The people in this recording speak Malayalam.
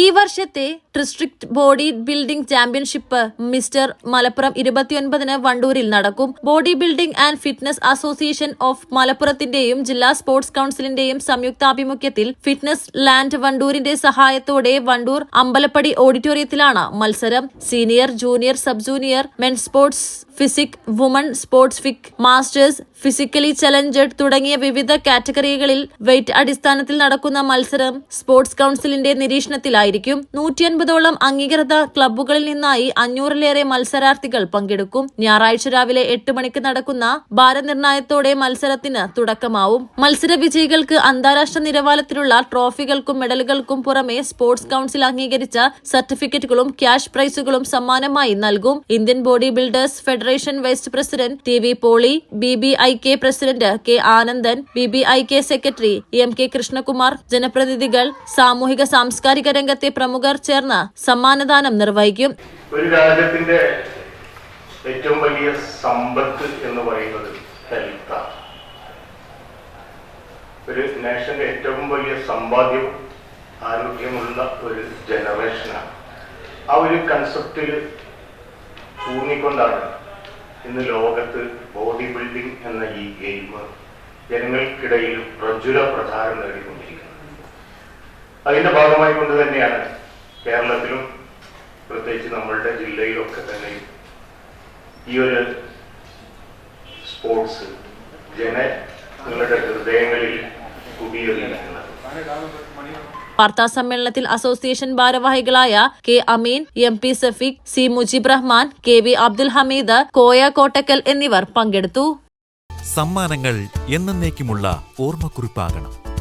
ഈ വർഷത്തെ district body building championship mister Malappuram ഇരുപത്തിയൊൻപതിന് വണ്ടൂരിൽ നടക്കും. Body building and fitness association of മലപ്പുറത്തിന്റെയും ജില്ലാ സ്പോർട്സ് കൌൺസിലിന്റെയും സംയുക്താഭിമുഖ്യത്തിൽ ഫിറ്റ്നസ് ലാൻഡ് വണ്ടൂരിന്റെ സഹായത്തോടെ വണ്ടൂർ അമ്പലപ്പടി ഓഡിറ്റോറിയത്തിലാണ് മത്സരം. Senior junior sub junior men sports physique women sports physique masters physically challenged തുടങ്ങിയ വിവിധ കാറ്റഗറികളിൽ വെയിറ്റ് അടിസ്ഥാനത്തിൽ നടക്കുന്ന മത്സരം സ്പോർട്സ് കൌൺസിലിന്റെ നിരീക്ഷണത്തിലായിരിക്കും നൂറ്റിയൻപതോളം അംഗീകൃത ക്ലബ്ബുകളിൽ നിന്നായി അഞ്ഞൂറിലേറെ മത്സരാർത്ഥികൾ പങ്കെടുക്കും. ഞായറാഴ്ച രാവിലെ എട്ട് മണിക്ക് നടക്കുന്ന ഭാരനിർണയത്തോടെ മത്സരത്തിന് തുടക്കമാവും. മത്സര വിജയികൾക്ക് അന്താരാഷ്ട്ര നിലവാരത്തിലുള്ള ട്രോഫികൾക്കും മെഡലുകൾക്കും പുറമെ സ്പോർട്സ് കൌൺസിൽ അംഗീകരിച്ച സർട്ടിഫിക്കറ്റുകളും ക്യാഷ് പ്രൈസുകളും സമ്മാനമായി നൽകും. Indian body builders federation vice president T V Poly B B I K president K Anandan B B I K secretary M K Krishnakumar ജനപ്രതിനിധികൾ സാമൂഹിക സാംസ്കാരിക രംഗത്തെ പ്രമുഖർ ചേർന്ന് സമ്മാനദാനം നിർവഹിക്കും. ഒരു രാജ്യത്തിന്റെ ഏറ്റവും വലിയ സമ്പത്ത് എന്ന് പറയുന്നത് ഹെൽത്താണ് ഒരു നേഷന്റെ ഏറ്റവും വലിയ സമ്പാദ്യം ആരോഗ്യമുള്ള ഒരു ജനറേഷനാണ്. ആ ഒരു കൺസെപ്റ്റിൽ ഊന്നിക്കൊണ്ടാണ് ഇന്ന് ലോകത്ത് ബോഡി ബിൽഡിംഗ് എന്ന ഈ ഗെയിം ജനങ്ങൾക്കിടയിൽ പ്രചുര പ്രചാരം നേടിക്കൊണ്ടിരിക്കുന്നത്. അതിന്റെ ഭാഗമായി കൊണ്ട് തന്നെയാണ് കേരളത്തിലും പ്രത്യേകിച്ച് നമ്മളുടെ ജില്ലയിലൊക്കെ തന്നെ ഈ ഒരു സ്പോർട്സ് ജനങ്ങളുടെ ഹൃദയങ്ങളിൽ കുടിയേറിയിരിക്കുന്നത്. വാർത്താ സമ്മേളനത്തിൽ അസോസിയേഷൻ ഭാരവാഹികളായ K Ameen M P Safeeq C Mujeeb Rahman K V Abdul Hameed Koya Kottakkal എന്നിവർ പങ്കെടുത്തു. സമ്മാനങ്ങൾ എന്നേക്കുമുള്ള ഓർമ്മക്കുറിപ്പാകണം.